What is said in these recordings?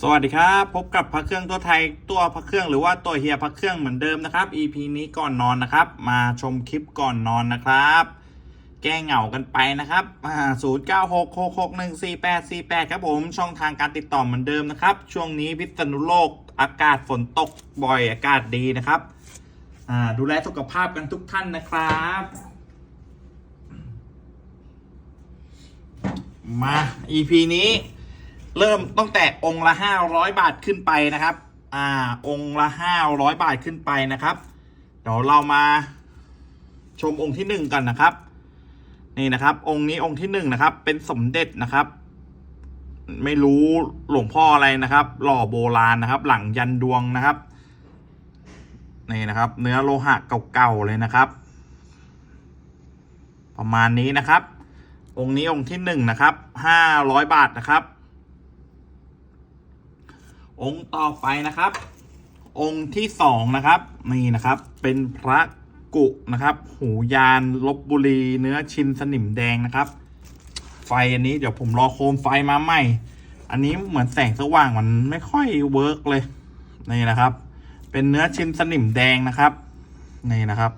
สวัสดีครับ พบกับพระเครื่องตัวไทยตัวพระเครื่องหรือว่าตัวเฮียพระเครื่องเหมือนเดิมนะครับ EP นี้ก่อนนอนนะครับ มาชมคลิปก่อนนอนนะครับ แก้เหงากันไปนะครับศูนย์เก้าหกหกหกหนึ่งสี่แปดสี่แปดครับผม ช่องทางการติดต่อเหมือนเดิมนะครับ ช่วงนี้พิษณุโลกอากาศฝนตกบ่อยอากาศดีนะครับดูแลสุขภาพกันทุกท่านนะครับมา EP นี้ เริ่มตั้งแต่องค์ละห้าร้อยบาทขึ้นไปนะครับ อ่า องค์ละห้าร้อยบาทขึ้นไปนะครับ เดี๋ยวเรามาชมองค์ที่หนึ่งกันนะครับ นี่นะครับ องค์นี้องค์ที่หนึ่งนะครับ เป็นสมเด็จนะครับ ไม่รู้หลวงพ่ออะไรนะครับ หล่อโบราณนะครับ หลังยันดวงนะครับ นี่นะครับ เนื้อโลหะเก่าๆเลยนะครับ ประมาณนี้นะครับ องค์นี้องค์ที่หนึ่งนะครับห้าร้อยบาทนะครับ องค์ต่อไปนะครับ องค์ที่สองนะครับนี่นะครับ เป็นพระกุนะครับ หูยานลบบุรีเนื้อชินสนิมแดงนะครับ ไฟอันนี้เดี๋ยวผมรอโคมไฟมาใหม่ อันนี้เหมือนแสงสว่างมันไม่ค่อยเวิร์กเลยนี่นะครับ เป็นเนื้อชินสนิมแดงนะครับนี่นะครับ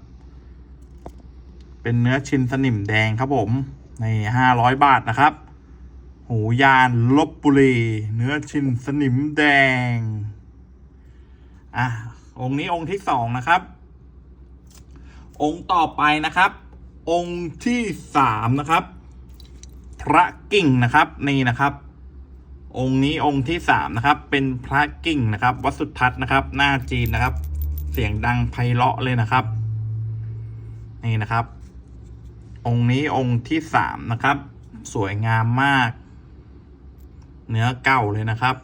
เป็นเนื้อชินสนิมแดงครับผมนี่ห้าร้อยบาทนะครับ หูยานลบบุรีเนื้อชิ้นสนิมแดง อะ องค์นี้องค์ที่สองนะครับ องค์ต่อไปนะครับ องค์ที่สามนะครับ พระกิ่งนะครับนี่นะครับ องค์นี้องค์ที่สามนะครับ เป็นพระกิ่งนะครับ วัสุทัศน์นะครับ หน้าจีนนะครับ เสียงดังไพเราะเลยนะครับ นี่นะครับ องค์นี้องค์ที่สามนะครับ สวยงามมาก เนื้อเก่าเลยนะครับ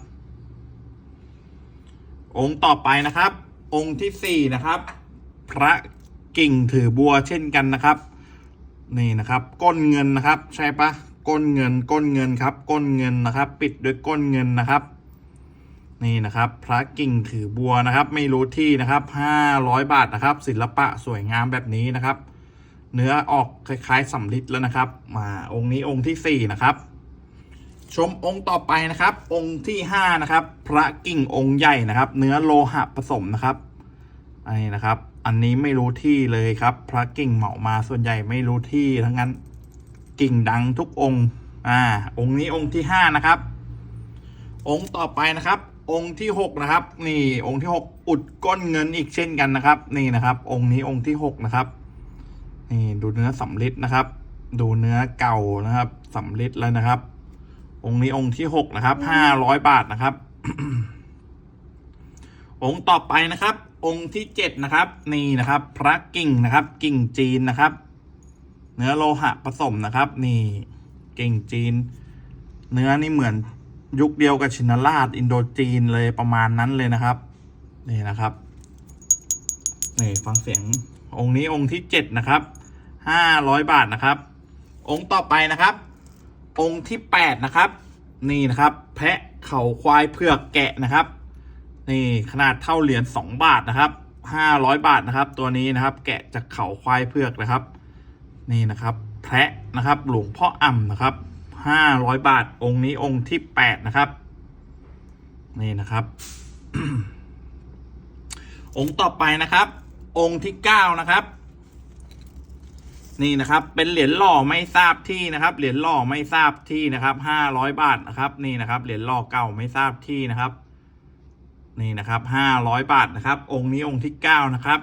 องค์ต่อไปนะครับ องค์ที่สี่นะครับ พระกิ่งถือบัวเช่นกันนะครับ นี่นะครับ ก้นเงินนะครับ ใช่ปะก้นเงิน ก้นเงินครับ ก้นเงินนะครับ ปิดด้วยก้นเงินนะครับ นี่นะครับ พระกิ่งถือบัวนะครับ ไม่รู้ที่นะครับห้าร้อยบาทนะครับ ศิลปะสวยงามแบบนี้นะครับ เนื้อออกคล้ายๆสำลิดแล้วนะครับ มาองค์นี้องค์ที่สี่นะครับ ชมองค์ต่อไปนะครับ องค์ที่ห้านะครับ พระกิ่งองค์ใหญ่นะครับ เนื้อโลหะผสมนะครับอันนี้นะครับ อันนี้ไม่รู้ที่เลยครับ พระกิ่งเหมามาส่วนใหญ่ไม่รู้ที่ทั้งนั้นกิ่งดังทุกองค์อ่า องค์นี้องค์ที่ห้านะครับ องค์ต่อไปนะครับ องค์ที่หกนะครับ นี่ องค์ที่หกอุดก้นเงินอีกเช่นกันนะครับ นี่นะครับ องค์นี้องค์ที่หกนะครับนี่ดูเนื้อสำลิดนะครับ ดูเนื้อเก่านะครับสำลิดแล้วนะครับ องค์นี้องค์ที่หกนะครับห้าร้อยบาทนะครับ องค์ต่อไปนะครับ องค์ที่เจ็ดนะครับ นี่นะครับ พระกิ่งนะครับ กิ่งจีนนะครับ เนื้อโลหะผสมนะครับ นี่กิ่งจีน เนื้อนี่เหมือนยุคเดียวกับชินราชอินโดจีนเลยประมาณนั้นเลยนะครับ นี่นะครับนี่ฟังเสียงองค์นี้องค์ที่เจ็ดนะครับห้าร้อยบาทนะครับ องค์ต่อไปนะครับ องค์ที่แปดนะครับ นี่นะครับ แพะเข่าควายเผือกแกะนะครับ นี่ขนาดเท่าเหรียญสองบาทนะครับห้าร้อยบาทนะครับ ตัวนี้นะครับ แกะจากเข่าควายเผือกนะครับ นี่นะครับ แพะนะครับ หลวงพ่ออ่ำนะครับห้าร้อยบาทองค์นี้องค์ที่แปดนะครับ นี่นะครับ องค์ต่อไปนะครับ องค์ที่เก้านะครับ นี่นะครับเป็นเหรียญหล่อไม่ทราบที่นะครับเหรียญหล่อไม่ทราบที่นะครับห้าร้อยบาทนะครับนี่นะครับเหรียญหล่อเก่าไม่ทราบที่นะครับ นี่นะครับห้าร้อยบาทนะครับ องค์นี้องค์ที่เก้านะครับ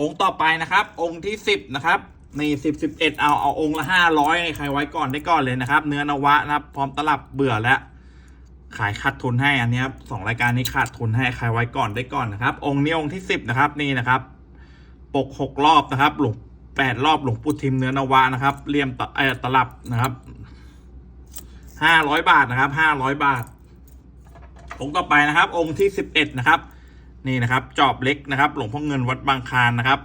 องค์ต่อไปนะครับ องค์ที่สิบนะครับนี่สิบสิบเอ็ดเอาเอาองค์ละห้าร้อยใครไว้ก่อนได้ก่อนเลยนะครับ เนื้อนวะนะครับ พร้อมตลับเบื่อแล้วขายขาดทุนให้อันนี้ครับสองรายการนี้ขาดทุนให้ใครไว้ก่อนได้ก่อนนะครับ องค์นี้องค์ที่สิบนะครับ นี่นะครับ ปกหกรอบนะครับ หลวง แปดรอบหลวงปู่ทิมเนื้อนาวะนะครับเลี่ยมตะเอตลับนะครับห้าร้อยบาทนะครับห้าร้อยบาท องค์ต่อไปนะครับ องค์ที่สิบเอ็ดนะครับ นี่นะครับ จอบเล็กนะครับ หลวงพ่อเงินวัดบางคานนะครับ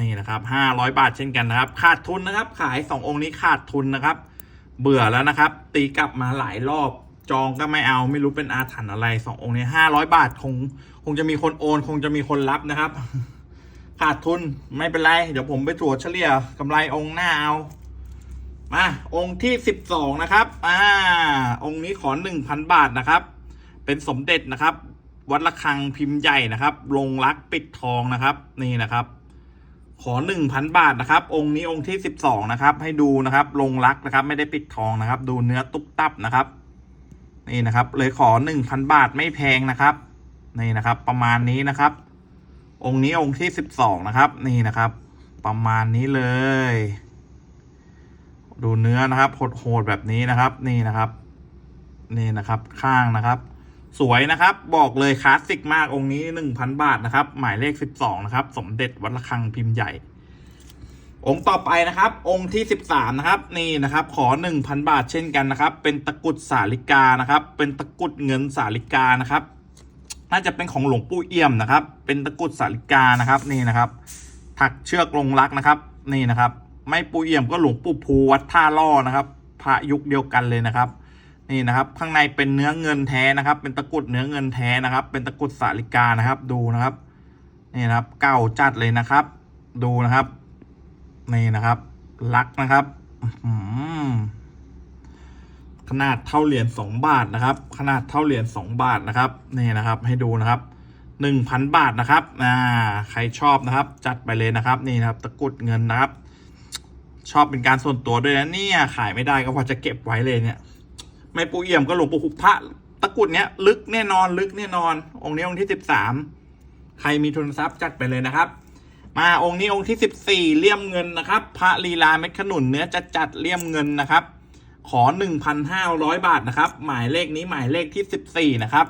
นี่นะครับห้าร้อยบาทเช่นกันนะครับ ขาดทุนนะครับ ขายสององค์นี้ขาดทุนนะครับ เบื่อแล้วนะครับ ตีกลับมาหลายรอบจองก็ไม่เอาไม่รู้เป็นอาถรรพ์อะไรสององค์นี้ห้าร้อยบาทคงคงจะมีคนโอน คงจะมีคนรับนะครับ ขาดทุนไม่เป็นไร เดี๋ยวผมไปตรวจเฉลี่ยกำไรองค์หน้าเอา มาองค์ที่สิบสองนะครับอ่าองค์นี้ขอหนึ่งพันบาทนะครับ เป็นสมเด็จนะครับ วัดระฆังพิมพ์ใหญ่นะครับลงรักปิดทองนะครับนี่นะครับ ขอหนึ่งพันบาทนะครับ องค์นี้องค์ที่สิบสองนะครับ ให้ดูนะครับลงรักนะครับ ไม่ได้ปิดทองนะครับ ดูเนื้อตุ๊บตับนะครับนี่นะครับ เลยขอหนึ่งพันบาทไม่แพงนะครับนี่นะครับ ประมาณนี้นะครับ องค์นี้องค์ที่สิบสองนะครับ นี่นะครับ ประมาณนี้เลย ดูเนื้อนะครับโหดๆแบบนี้นะครับ นี่นะครับ นี่นะครับข้างนะครับ สวยนะครับ บอกเลยคลาสสิกมากองค์นี้หนึ่งพันบาทนะครับ หมายเลขสิบสองนะครับ สมเด็จวัดระฆังพิมพ์ใหญ่ องค์ต่อไปนะครับ องค์ที่สิบสามนะครับ นี่นะครับ ขอหนึ่งพันบาทเช่นกันนะครับ เป็นตะกรุดสาลิกานะครับ เป็นตะกรุดเงินสาลิกานะครับ น่าจะเป็นของหลวงปู่เอี่ยมนะครับ เป็นตะกรุดสาลิกานะครับนี่นะครับ ถักเชือกลงรักนะครับ นี่นะครับ ไม่ปู่เอี่ยมก็หลวงปู่ภูวัดท่าล่อนะครับพระยุคเดียวกันเลยนะครับ นี่นะครับ ข้างในเป็นเนื้อเงินแท้นะครับ เป็นตะกรุดเนื้อเงินแท้นะครับ เป็นตะกรุดสาลิกานะครับ ดูนะครับ นี่นะครับ เก่าจัดเลยนะครับ ดูนะครับ นี่นะครับลักนะครับ อื้อหือ ขนาดเท่าเหรียญสองบาทนะครับ ขนาดเท่าเหรียญสองบาทนะครับนี่นะครับให้ดูนะครับหนึ่งพันบาทนะครับอ่าใครชอบนะครับ จัดไปเลยนะครับนี่นะครับตะกุดเงินนะครับ ชอบเป็นการส่วนตัวด้วยนะเนี่ยขายไม่ได้ก็พอจะเก็บไว้เลยเนี่ย ไม่ปูเอี่ยมก็หลวงปู่หุพระตะกุดเนี้ยลึกแน่นอนลึกแน่นอน องค์นี้องค์ที่สิบสามใครมีทุนทรัพย์จัดไปเลยนะครับมาองค์นี้องค์ที่สิบสี่เลี่ยมเงินนะครับ พระลีลาเม็ดขนุนเนื้อจัดจัดเลี่ยมเงินนะครับ ขอหนึ่งพันห้าร้อยบาทนะครับ หมายเลขนี้หมายเลขที่สิบสี่นะครับ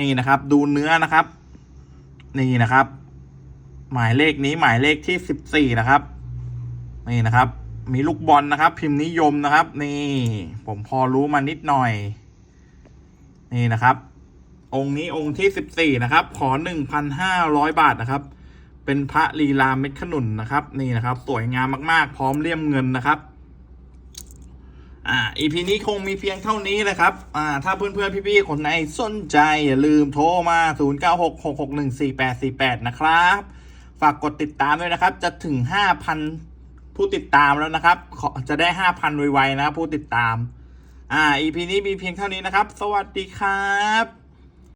นี่นะครับ ดูเนื้อนะครับ นี่นะครับ หมายเลขนี้หมายเลขที่สิบสี่นะครับ นี่นะครับ มีลูกบอลนะครับ พิมพ์นิยมนะครับ นี่ ผมพอรู้มานิดหน่อย นี่นะครับ องค์นี้องค์ที่สิบสี่นะครับ ขอหนึ่งพันห้าร้อยบาทนะครับ เป็นพระลีลาเม็ดขนุนนะครับ นี่นะครับ สวยงามมากๆ พร้อมเลี่ยมเงินนะครับ อ่าอีพีนี้คงมีเพียงเท่านี้นะครับ อ่า ถ้าเพื่อนๆ พี่ๆ คนไหนสนใจ อย่าลืมโทรมา 0966614848 นะครับ ฝากกดติดตามด้วยนะครับ จะถึง 5,000 ผู้ติดตามแล้วนะครับขอจะได้ 5,000 ไวๆนะผู้ติดตาม อ่า EP นี้มีเพียงเท่านี้นะครับ สวัสดีครับ